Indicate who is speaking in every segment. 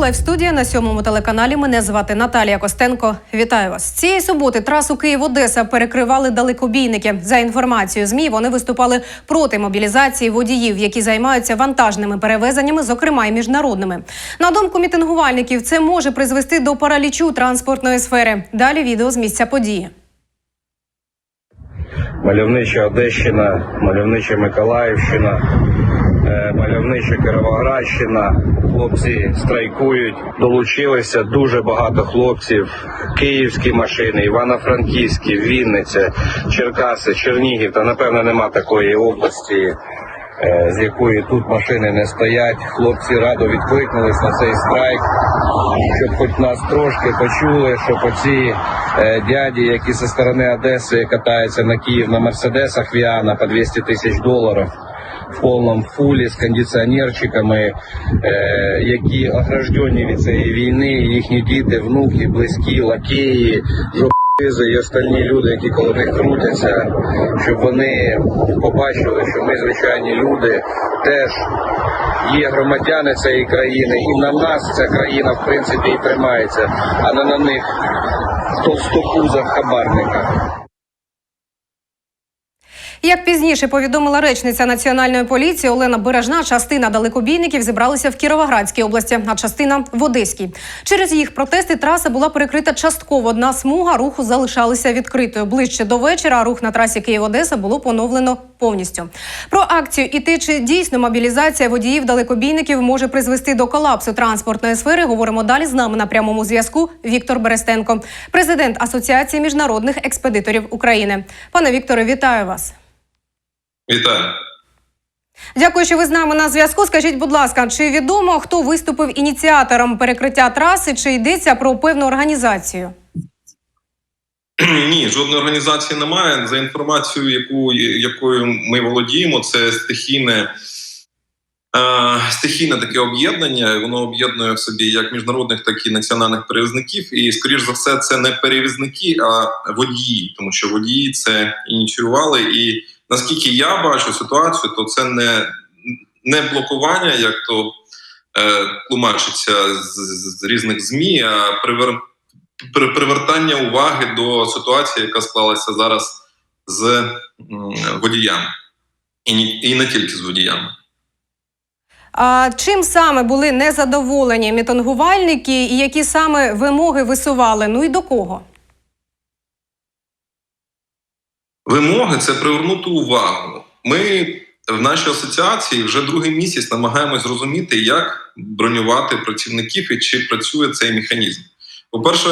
Speaker 1: лайв-студія на сьомому телеканалі. Мене звати Наталія Костенко. Вітаю вас. Цієї суботи трасу Київ-Одеса перекривали далекобійники. За інформацією ЗМІ, вони виступали проти мобілізації водіїв, які займаються вантажними перевезеннями, зокрема й міжнародними. На думку мітингувальників, це може призвести до паралічу транспортної сфери. Далі відео з місця події.
Speaker 2: мальовнича Одещина, мальовнича Миколаївщина, е, мальовнича Кіровоградщина. Хлопці страйкують, долучилися дуже багато хлопців. Київські машини, Івано-Франківські, Вінниця, Черкаси, Чернігів. Та напевно нема такої області, е, з якої тут машини не стоять. Хлопці радо відкликнулись на цей страйк, щоб хоч нас трошки почули, щоб оці е, дяді, які зі сторони Одеси катаються на Київ на мерседесах Віана по 200 тисяч доларів повному фулі з кондиціонерчиками, е, які ограждені від цієї війни, їхні діти, внуки, близькі, лакеї, жопизи і остальні люди, які коло них крутяться, щоб вони побачили, що ми звичайні люди теж є громадяни цієї країни, і на нас ця країна в принципі і тримається, а не на них толстопузах хабарниках.
Speaker 1: Як пізніше повідомила речниця національної поліції Олена Бережна, частина далекобійників зібралися в Кіровоградській області, а частина в Одеській. Через їх протести траса була перекрита частково. Одна смуга руху залишалася відкритою. Ближче до вечора рух на трасі Київ-Одеса було поновлено повністю. Про акцію і те, чи дійсно мобілізація водіїв далекобійників може призвести до колапсу транспортної сфери. Говоримо далі з нами на прямому зв'язку. Віктор Берестенко, президент Асоціації міжнародних експедиторів України. Пане Вікторе, вітаю вас.
Speaker 3: Вітаю.
Speaker 1: Дякую, що ви з нами на зв'язку. Скажіть, будь ласка, чи відомо хто виступив ініціатором перекриття траси, чи йдеться про певну організацію?
Speaker 3: Ні, жодної організації немає. За інформацією, яку, якою ми володіємо, це стихійне, е, стихійне таке об'єднання. Воно об'єднує в собі як міжнародних, так і національних перевізників. І, скоріш за все, це не перевізники, а водії, тому що водії це ініціювали. І наскільки я бачу ситуацію, то це не, не блокування, як то е, тлумачиться з, з різних змі, а привер, при, привертання уваги до ситуації, яка склалася зараз з м, водіями, і, і не тільки з водіями.
Speaker 1: А чим саме були незадоволені мітингувальники і які саме вимоги висували? Ну і до кого?
Speaker 3: Вимоги це привернути увагу. Ми в нашій асоціації вже другий місяць намагаємось зрозуміти, як бронювати працівників і чи працює цей механізм. По-перше,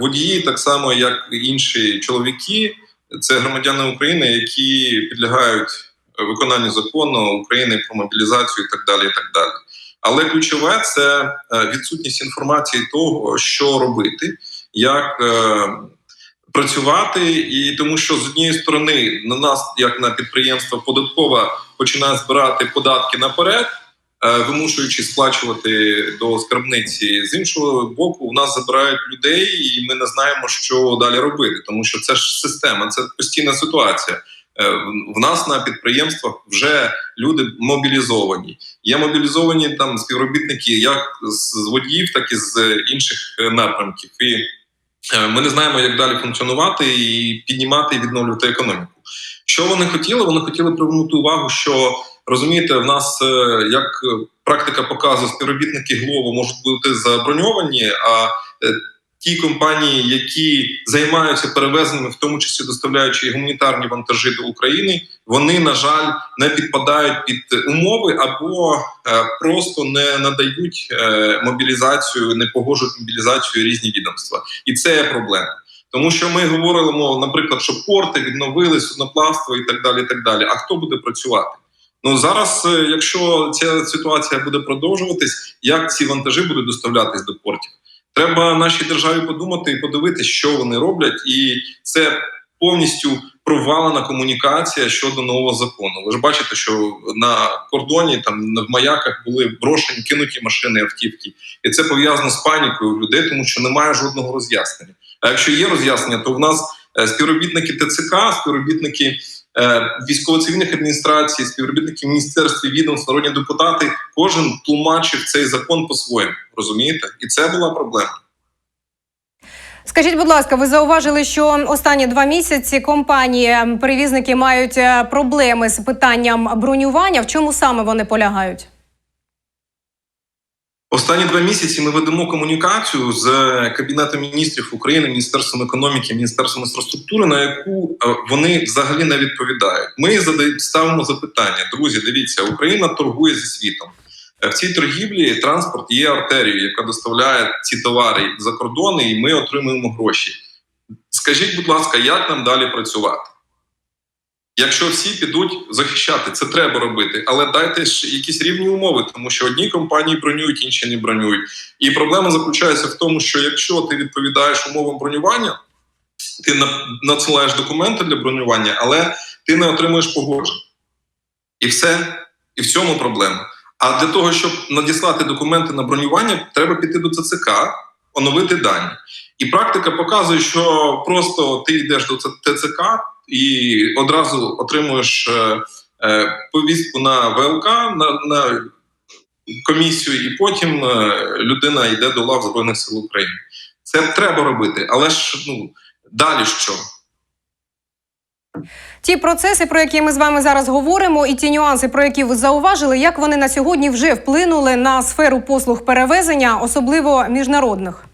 Speaker 3: водії, так само як і інші чоловіки, це громадяни України, які підлягають виконанню закону України про мобілізацію і так далі. І так далі. Але ключове це е, відсутність інформації того, що робити, як е, працювати, і тому що з однієї сторони на нас, як на підприємство, податкова починає збирати податки наперед, е, вимушуючи сплачувати до скарбниці. З іншого боку, у нас забирають людей, і ми не знаємо, що далі робити, тому що це ж система, це постійна ситуація. Е, в- нас на підприємствах вже люди мобілізовані. Є мобілізовані там співробітники як з водіїв, так і з інших е, напрямків. І Ми не знаємо, як далі функціонувати і піднімати і відновлювати економіку. Що вони хотіли? Вони хотіли привернути увагу, що розумієте, в нас е, як е, практика показує, співробітники ГЛОВу можуть бути заброньовані, а е, ті компанії, які займаються перевезеннями, в тому числі доставляючи гуманітарні вантажі до України, вони на жаль не підпадають під умови або е, просто не надають е, мобілізацію, не погоджують мобілізацію різні відомства, і це є проблема. Тому що ми говоримо, наприклад, що порти відновили судноплавство і так далі. і так далі. А хто буде працювати? Ну зараз, е, якщо ця ситуація буде продовжуватись, як ці вантажі будуть доставлятись до портів? Треба нашій державі подумати і подивитися, що вони роблять, і це повністю провалена комунікація щодо нового закону. Ви ж бачите, що на кордоні там в маяках були брошені, кинуті машини, автівки, і це пов'язано з панікою людей, тому що немає жодного роз'яснення. А якщо є роз'яснення, то в нас е, співробітники ТЦК, співробітники військово-цивільних адміністрацій, співробітники міністерств, відомств, народні депутати. Кожен тлумачив цей закон по-своєму. Розумієте? І це була проблема.
Speaker 1: Скажіть, будь ласка, ви зауважили, що останні два місяці компанії перевізники мають е, проблеми з питанням бронювання. В чому саме вони полягають?
Speaker 3: Останні два місяці ми ведемо комунікацію з Кабінетом міністрів України, Міністерством економіки, Міністерством інфраструктури, на яку е, вони взагалі не відповідають. Ми ставимо запитання. Друзі, дивіться, Україна торгує зі світом. Е, В цій торгівлі транспорт є артерією, яка доставляє ці товари за кордони, і ми отримуємо гроші. Скажіть, будь ласка, як нам далі працювати? Якщо всі підуть захищати, це треба робити, але дайте ж якісь рівні умови, тому що одні компанії бронюють, інші не бронюють. І проблема заключається в тому, що якщо ти відповідаєш умовам бронювання, ти надсилаєш документи для бронювання, але ти не отримуєш погодження. І все. І в цьому проблема. А для того, щоб надіслати документи на бронювання, треба піти до ЦЦК, оновити дані. І практика показує, що просто ти йдеш до ТЦК і одразу отримуєш е, е, повістку на ВЛК на, на комісію, і потім е, людина йде до лав Збройних сил України. Це треба робити, але ж ну далі що?
Speaker 1: Ті процеси, про які ми з вами зараз говоримо, і ті нюанси, про які ви зауважили, як вони на сьогодні вже вплинули на сферу послуг перевезення, особливо міжнародних.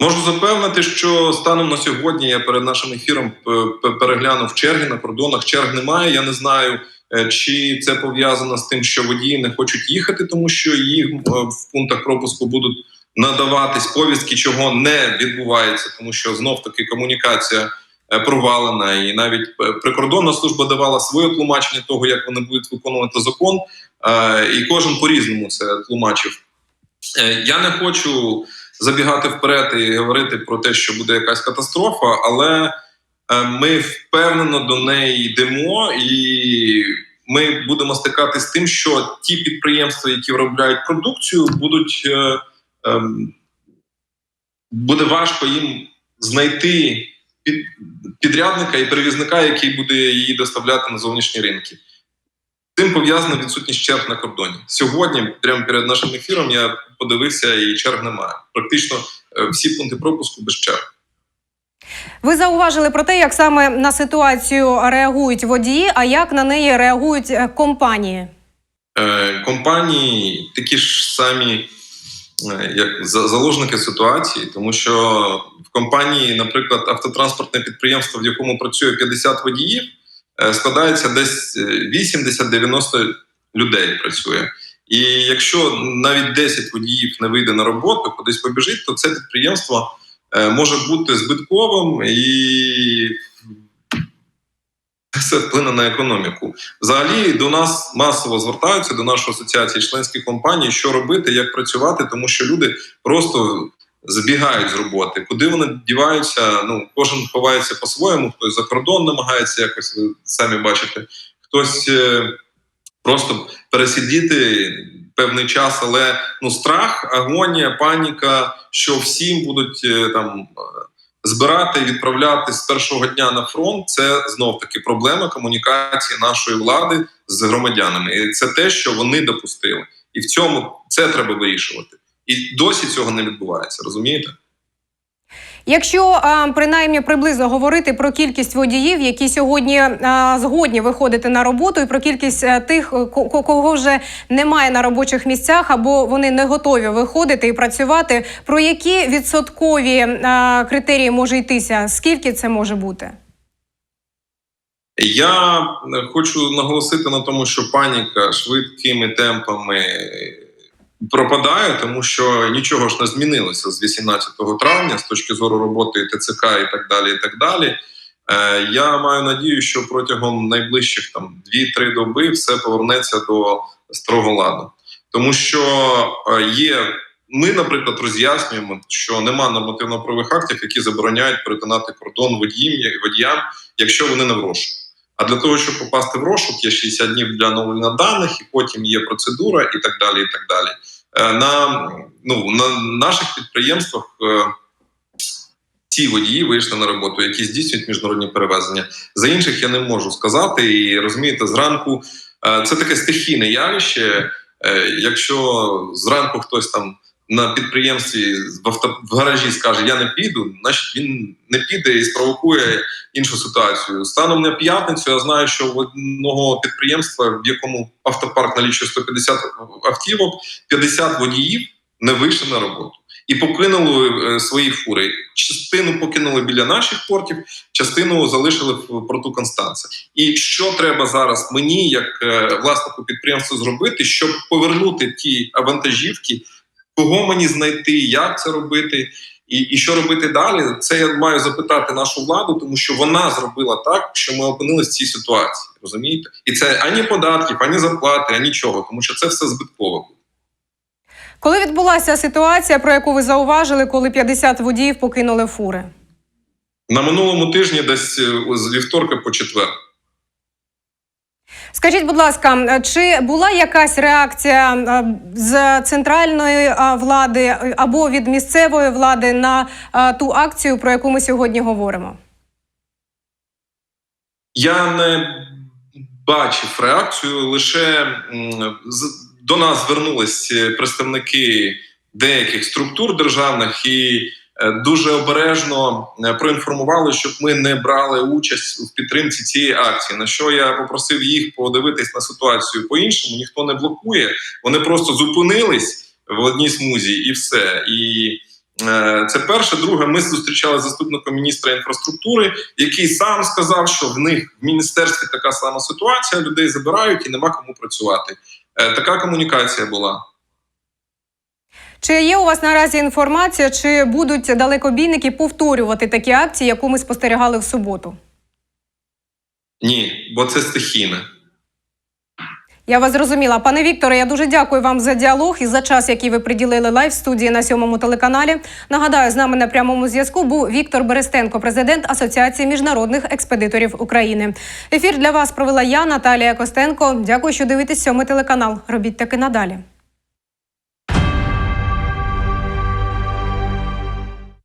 Speaker 3: Можу запевнити, що станом на сьогодні я перед нашим ефіром п- переглянув черги на кордонах. Черг немає. Я не знаю, е, чи це пов'язано з тим, що водії не хочуть їхати, тому що їх е, в пунктах пропуску будуть надаватись повістки, чого не відбувається, тому що знов таки комунікація е, провалена, і навіть е, прикордонна служба давала своє тлумачення того, як вони будуть виконувати закон, е, і кожен по-різному це тлумачив. Е, Я не хочу забігати вперед і говорити про те, що буде якась катастрофа, але е, ми впевнено до неї йдемо, і ми будемо стикатися з тим, що ті підприємства, які виробляють продукцію, будуть е, ем, буде важко їм знайти під, підрядника і перевізника, який буде її доставляти на зовнішні ринки. Цим пов'язана відсутність черг на кордоні. Сьогодні, прямо перед нашим ефіром, я подивився, і черг немає. Практично е, всі пункти пропуску без черг.
Speaker 1: Ви зауважили про те, як саме на ситуацію реагують водії, а як на неї реагують е, компанії.
Speaker 3: Е, компанії такі ж самі, е, як заложники ситуації, тому що в компанії, наприклад, автотранспортне підприємство, в якому працює 50 водіїв, складається десь е, 80-90 людей працює. І якщо навіть 10 водіїв не вийде на роботу, кудись побіжить, то це підприємство е, може бути збитковим і це вплине на економіку. Взагалі до нас масово звертаються до нашої асоціації членських компаній, що робити, як працювати, тому що люди просто збігають з роботи. Куди вони діваються? Ну кожен ховається по-своєму, хтось за кордон намагається якось ви самі бачите, хтось е, просто пересидіти певний час, але ну страх, агонія, паніка, що всім будуть е, там. Збирати і відправляти з першого дня на фронт це знов таки проблема комунікації нашої влади з громадянами. І це те, що вони допустили, і в цьому це треба вирішувати. І досі цього не відбувається. Розумієте?
Speaker 1: Якщо принаймні приблизно говорити про кількість водіїв, які сьогодні згодні виходити на роботу, і про кількість тих, ко- ко- кого вже немає на робочих місцях, або вони не готові виходити і працювати, про які відсоткові а, критерії може йтися? Скільки це може бути?
Speaker 3: Я е, хочу наголосити на тому, що паніка швидкими темпами пропадає, тому що нічого ж не змінилося з 18 травня з точки зору роботи ТЦК і так далі. І так далі. Е, Я маю надію, що протягом найближчих там 2-3 доби все повернеться до старого ладу, тому що е, є. Ми, наприклад, роз'яснюємо, що нема нормативно-правових актів, які забороняють перетинати кордон водіям, водіям, якщо вони не в розшуку. А для того, щоб попасти в розшук, є 60 днів для оновлення даних, і потім є процедура, і так далі. І так далі. Е, На, ну, на наших підприємствах е, ці водії вийшли на роботу, які здійснюють міжнародні перевезення. За інших я не можу сказати. І розумієте, зранку е, це таке стихійне явище. Якщо зранку хтось там на підприємстві в авто в гаражі скаже Я не піду, значить він не піде і спровокує іншу ситуацію. Станом на п'ятницю я знаю, що в одного підприємства, в якому автопарк налічує 150 автівок, 50 водіїв не вийшли на роботу і покинули е, свої фури. Частину покинули біля наших портів, частину залишили в порту Констанца. І що треба зараз мені, як е, власнику підприємства, зробити, щоб повернути ті вантажівки, кого мені знайти, як це робити. І, і що робити далі? Це я маю запитати нашу владу, тому що вона зробила так, що ми опинилися в цій ситуації. Розумієте? І це ані податків, ані зарплати, ані нічого, тому що це все збитково.
Speaker 1: Коли відбулася ситуація, про яку ви зауважили, коли 50 водіїв покинули фури?
Speaker 3: На минулому тижні, десь е, з вівторка по четвер.
Speaker 1: Скажіть, будь ласка, чи була якась реакція е, з центральної е, влади е, або від місцевої влади на е, ту акцію, про яку ми сьогодні говоримо?
Speaker 3: Я не бачив реакцію. Лише до нас звернулись е, представники деяких структур державних і е, дуже обережно е, проінформували, щоб ми не брали участь в підтримці цієї акції. На що я попросив їх подивитись на ситуацію по-іншому. Ніхто не блокує, вони просто зупинились в одній смузі і все. І е, це перше. Друге, ми зустрічали заступника міністра інфраструктури, який сам сказав, що в них в міністерстві така сама ситуація, людей забирають і нема кому працювати. Е, Така комунікація була.
Speaker 1: Чи є у вас наразі інформація, чи будуть далекобійники повторювати такі акції, яку ми спостерігали в суботу?
Speaker 3: Ні, бо це стихійне.
Speaker 1: Я вас зрозуміла. Пане Вікторе, я дуже дякую вам за діалог і за час, який ви приділили лайв студії на сьомому телеканалі. Нагадаю, з нами на прямому зв'язку був Віктор Берестенко, президент Асоціації міжнародних експедиторів України. Ефір для вас провела я, Наталія Костенко. Дякую, що дивитесь сьомий телеканал. Робіть таки надалі.